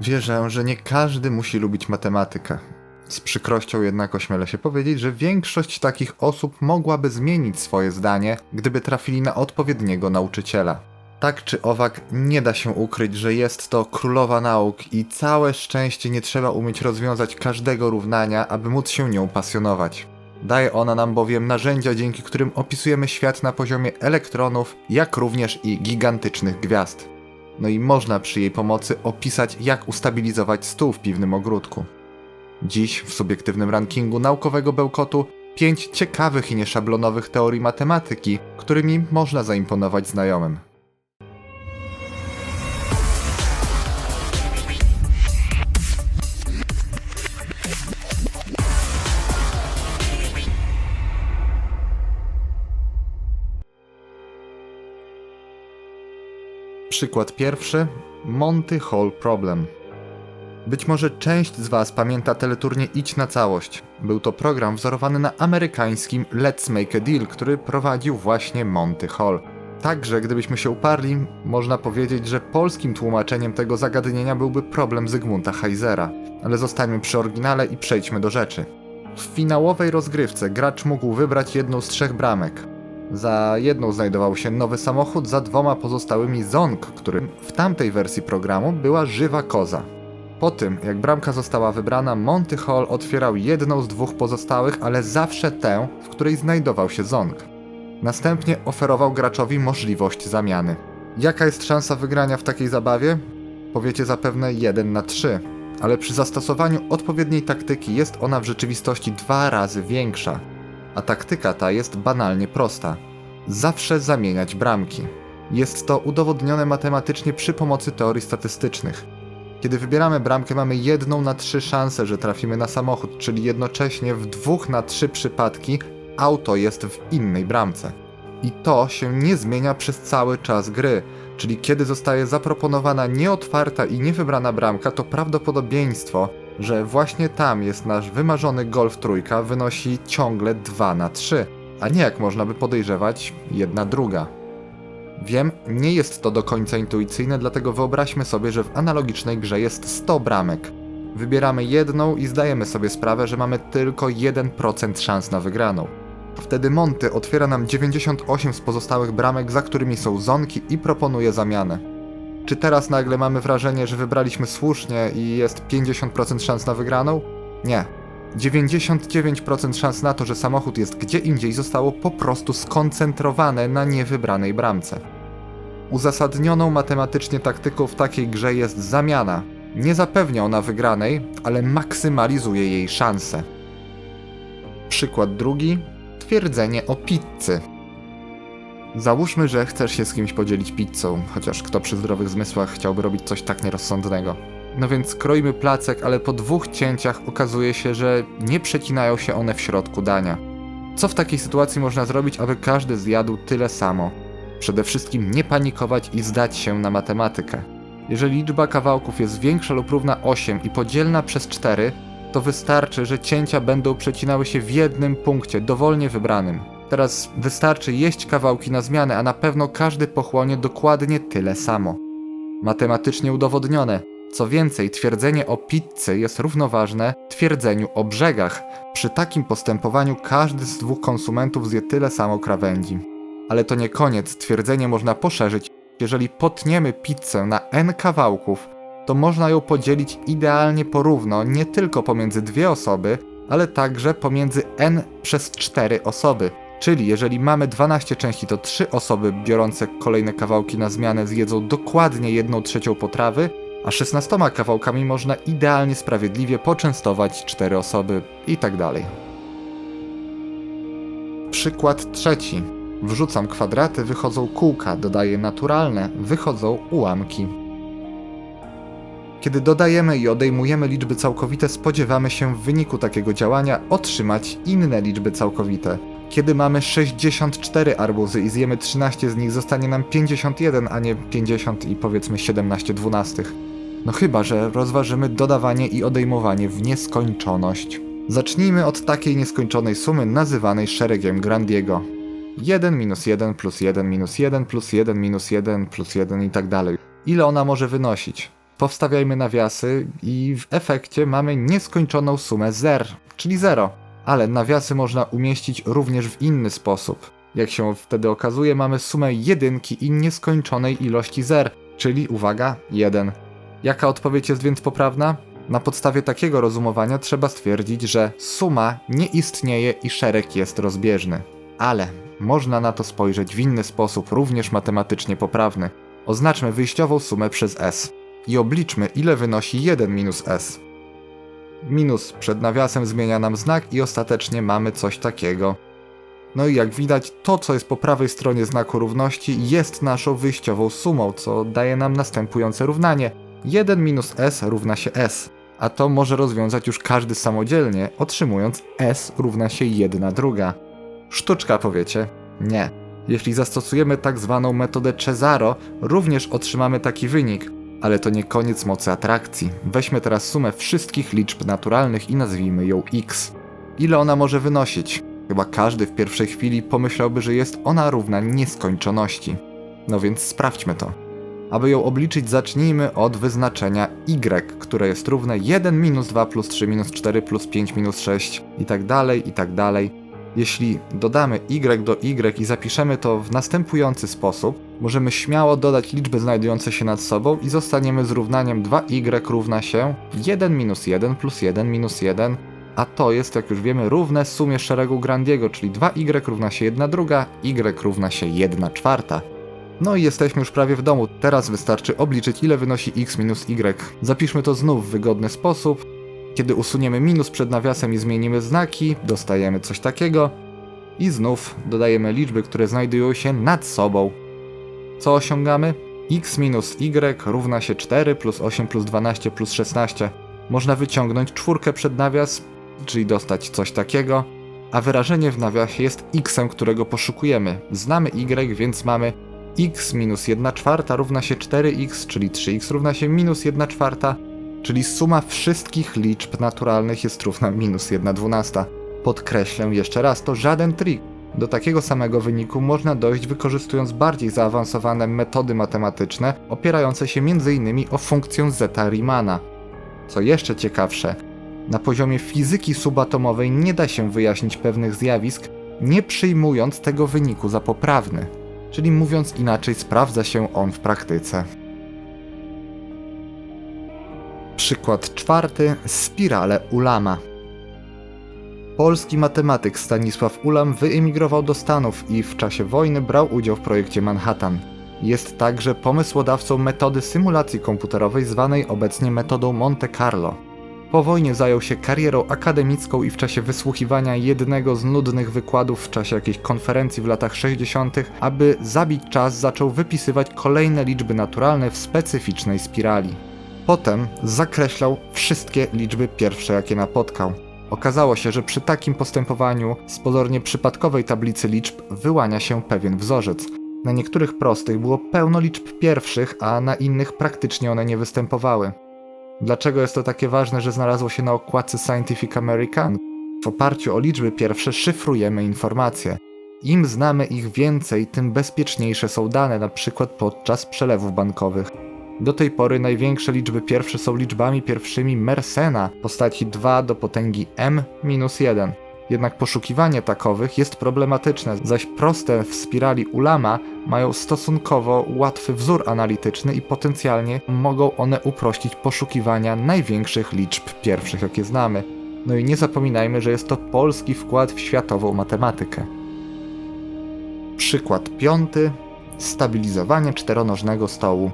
Wierzę, że nie każdy musi lubić matematykę. Z przykrością jednak ośmielę się powiedzieć, że większość takich osób mogłaby zmienić swoje zdanie, gdyby trafili na odpowiedniego nauczyciela. Tak czy owak, nie da się ukryć, że jest to królowa nauk i całe szczęście nie trzeba umieć rozwiązać każdego równania, aby móc się nią pasjonować. Daje ona nam bowiem narzędzia, dzięki którym opisujemy świat na poziomie elektronów, jak również i gigantycznych gwiazd. No i można przy jej pomocy opisać, jak ustabilizować stół w piwnym ogródku. Dziś w subiektywnym rankingu naukowego bełkotu 5 ciekawych i nieszablonowych teorii matematyki, którymi można zaimponować znajomym. Przykład pierwszy: Monty Hall Problem. Być może część z Was pamięta teleturnie Idź na całość. Był to program wzorowany na amerykańskim Let's Make a Deal, który prowadził właśnie Monty Hall. Także, gdybyśmy się uparli, można powiedzieć, że polskim tłumaczeniem tego zagadnienia byłby problem Zygmunta Heisera. Ale zostańmy przy oryginale i przejdźmy do rzeczy. W finałowej rozgrywce gracz mógł wybrać jedną z trzech bramek. Za jedną znajdował się nowy samochód, za dwoma pozostałymi ząg, którym w tamtej wersji programu była żywa koza. Po tym, jak bramka została wybrana, Monty Hall otwierał jedną z dwóch pozostałych, ale zawsze tę, w której znajdował się ząg. Następnie oferował graczowi możliwość zamiany. Jaka jest szansa wygrania w takiej zabawie? Powiecie zapewne 1 na 3, ale przy zastosowaniu odpowiedniej taktyki jest ona w rzeczywistości dwa razy większa. A taktyka ta jest banalnie prosta. Zawsze zamieniać bramki. Jest to udowodnione matematycznie przy pomocy teorii statystycznych. Kiedy wybieramy bramkę, mamy jedną na trzy szanse, że trafimy na samochód, czyli jednocześnie w dwóch na trzy przypadki auto jest w innej bramce. I to się nie zmienia przez cały czas gry, czyli kiedy zostaje zaproponowana nieotwarta i niewybrana bramka, to prawdopodobieństwo, że właśnie tam jest nasz wymarzony golf trójka wynosi ciągle 2 na 3, a nie jak można by podejrzewać, jedna druga. Wiem, nie jest to do końca intuicyjne, dlatego wyobraźmy sobie, że w analogicznej grze jest 100 bramek. Wybieramy jedną i zdajemy sobie sprawę, że mamy tylko 1% szans na wygraną. Wtedy Monty otwiera nam 98 z pozostałych bramek, za którymi są zonki i proponuje zamianę. Czy teraz nagle mamy wrażenie, że wybraliśmy słusznie i jest 50% szans na wygraną? Nie. 99% szans na to, że samochód jest gdzie indziej zostało po prostu skoncentrowane na niewybranej bramce. Uzasadnioną matematycznie taktyką w takiej grze jest zamiana. Nie zapewnia ona wygranej, ale maksymalizuje jej szanse. Przykład drugi. Twierdzenie o pizzy. Załóżmy, że chcesz się z kimś podzielić pizzą, chociaż kto przy zdrowych zmysłach chciałby robić coś tak nierozsądnego. No więc kroimy placek, ale po dwóch cięciach okazuje się, że nie przecinają się one w środku dania. Co w takiej sytuacji można zrobić, aby każdy zjadł tyle samo? Przede wszystkim nie panikować i zdać się na matematykę. Jeżeli liczba kawałków jest większa lub równa 8 i podzielna przez 4, to wystarczy, że cięcia będą przecinały się w jednym punkcie, dowolnie wybranym. Teraz wystarczy jeść kawałki na zmianę, a na pewno każdy pochłonie dokładnie tyle samo. Matematycznie udowodnione. Co więcej, twierdzenie o pizzy jest równoważne twierdzeniu o brzegach. Przy takim postępowaniu każdy z dwóch konsumentów zje tyle samo krawędzi. Ale to nie koniec, twierdzenie można poszerzyć. Jeżeli potniemy pizzę na n kawałków, to można ją podzielić idealnie porówno nie tylko pomiędzy dwie osoby, ale także pomiędzy n przez 4 osoby. Czyli jeżeli mamy 12 części, to 3 osoby biorące kolejne kawałki na zmianę zjedzą dokładnie 1 trzecią potrawy, a 16 kawałkami można idealnie sprawiedliwie poczęstować 4 osoby i tak dalej. Przykład trzeci. Wrzucam kwadraty, wychodzą kółka, dodaję naturalne, wychodzą ułamki. Kiedy dodajemy i odejmujemy liczby całkowite, spodziewamy się w wyniku takiego działania otrzymać inne liczby całkowite. Kiedy mamy 64 arbuzy i zjemy 13 z nich, zostanie nam 51, a nie 50 i powiedzmy 17 dwunastych. No chyba, że rozważymy dodawanie i odejmowanie w nieskończoność. Zacznijmy od takiej nieskończonej sumy nazywanej szeregiem Grandiego. 1 minus 1 plus 1 minus 1 plus 1 minus 1 plus 1 i tak dalej. Ile ona może wynosić? Powstawiajmy nawiasy i w efekcie mamy nieskończoną sumę zer, czyli 0. Ale nawiasy można umieścić również w inny sposób. Jak się wtedy okazuje, mamy sumę jedynki i nieskończonej ilości zer, czyli uwaga, 1. Jaka odpowiedź jest więc poprawna? Na podstawie takiego rozumowania trzeba stwierdzić, że suma nie istnieje i szereg jest rozbieżny. Ale można na to spojrzeć w inny sposób, również matematycznie poprawny. Oznaczmy wyjściową sumę przez s i obliczmy, ile wynosi 1 minus s. Minus przed nawiasem zmienia nam znak i ostatecznie mamy coś takiego. No i jak widać, to co jest po prawej stronie znaku równości jest naszą wyjściową sumą, co daje nam następujące równanie. 1 minus s równa się s, a to może rozwiązać już każdy samodzielnie, otrzymując s równa się 1 druga. Sztuczka powiecie? Nie. Jeśli zastosujemy tak zwaną metodę Cesaro, również otrzymamy taki wynik, ale to nie koniec mocy atrakcji. Weźmy teraz sumę wszystkich liczb naturalnych i nazwijmy ją x. Ile ona może wynosić? Chyba każdy w pierwszej chwili pomyślałby, że jest ona równa nieskończoności. No więc sprawdźmy to. Aby ją obliczyć, zacznijmy od wyznaczenia y, które jest równe 1 minus 2 plus 3 minus 4 plus 5 minus 6 i tak dalej, i tak dalej. Jeśli dodamy y do y i zapiszemy to w następujący sposób, możemy śmiało dodać liczby znajdujące się nad sobą i zostaniemy z równaniem 2y równa się 1 minus 1 plus 1 minus 1, a to jest, jak już wiemy, równe sumie szeregu Grandiego, czyli 2y równa się 1 druga, y równa się 1 czwarta. No i jesteśmy już prawie w domu, teraz wystarczy obliczyć ile wynosi x minus y. Zapiszmy to znów w wygodny sposób. Kiedy usuniemy minus przed nawiasem i zmienimy znaki, dostajemy coś takiego. I znów dodajemy liczby, które znajdują się nad sobą. Co osiągamy? x minus y równa się 4 plus 8 plus 12 plus 16. Można wyciągnąć czwórkę przed nawias, czyli dostać coś takiego, a wyrażenie w nawiasie jest x, którego poszukujemy. Znamy y, więc mamy x minus 1 czwarta równa się 4x, czyli 3x równa się minus 1 czwarta, czyli suma wszystkich liczb naturalnych jest równa minus 1 dwunasta. Podkreślę jeszcze raz, to żaden trik. Do takiego samego wyniku można dojść wykorzystując bardziej zaawansowane metody matematyczne, opierające się m.in. o funkcję zeta Riemanna. Co jeszcze ciekawsze, na poziomie fizyki subatomowej nie da się wyjaśnić pewnych zjawisk, nie przyjmując tego wyniku za poprawny. Czyli mówiąc inaczej, sprawdza się on w praktyce. Przykład czwarty: spirale Ulama. Polski matematyk Stanisław Ulam wyemigrował do Stanów i w czasie wojny brał udział w projekcie Manhattan. Jest także pomysłodawcą metody symulacji komputerowej zwanej obecnie metodą Monte Carlo. Po wojnie zajął się karierą akademicką i w czasie wysłuchiwania jednego z nudnych wykładów w czasie jakiejś konferencji w latach 60., aby zabić czas, zaczął wypisywać kolejne liczby naturalne w specyficznej spirali. Potem zakreślał wszystkie liczby pierwsze, jakie napotkał. Okazało się, że przy takim postępowaniu z pozornie przypadkowej tablicy liczb wyłania się pewien wzorzec. Na niektórych prostych było pełno liczb pierwszych, a na innych praktycznie one nie występowały. Dlaczego jest to takie ważne, że znalazło się na okładce Scientific American? W oparciu o liczby pierwsze szyfrujemy informacje. Im znamy ich więcej, tym bezpieczniejsze są dane, przykład podczas przelewów bankowych. Do tej pory największe liczby pierwsze są liczbami pierwszymi Mersena, postaci 2 do potęgi m-1. Jednak poszukiwanie takowych jest problematyczne, zaś proste w spirali Ulama mają stosunkowo łatwy wzór analityczny i potencjalnie mogą one uprościć poszukiwania największych liczb pierwszych, jakie znamy. No i nie zapominajmy, że jest to polski wkład w światową matematykę. Przykład piąty. Stabilizowanie czteronożnego stołu.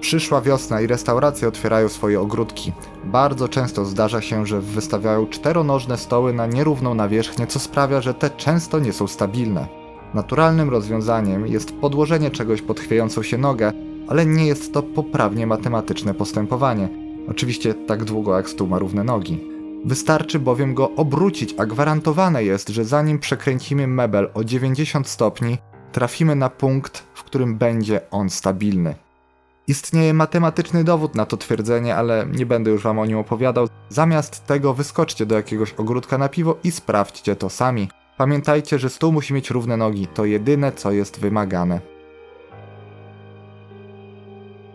Przyszła wiosna i restauracje otwierają swoje ogródki. Bardzo często zdarza się, że wystawiają czteronożne stoły na nierówną nawierzchnię, co sprawia, że te często nie są stabilne. Naturalnym rozwiązaniem jest podłożenie czegoś pod chwiejącą się nogę, ale nie jest to poprawnie matematyczne postępowanie. Oczywiście tak długo jak stół ma równe nogi. Wystarczy bowiem go obrócić, a gwarantowane jest, że zanim przekręcimy mebel o 90 stopni, trafimy na punkt, w którym będzie on stabilny. Istnieje matematyczny dowód na to twierdzenie, ale nie będę już wam o nim opowiadał. Zamiast tego wyskoczcie do jakiegoś ogródka na piwo i sprawdźcie to sami. Pamiętajcie, że stół musi mieć równe nogi, to jedyne co jest wymagane.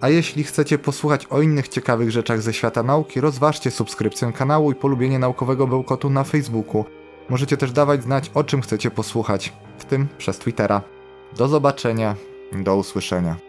A jeśli chcecie posłuchać o innych ciekawych rzeczach ze świata nauki, rozważcie subskrypcję kanału i polubienie naukowego bełkotu na Facebooku. Możecie też dawać znać, o czym chcecie posłuchać, w tym przez Twittera. Do zobaczenia, do usłyszenia.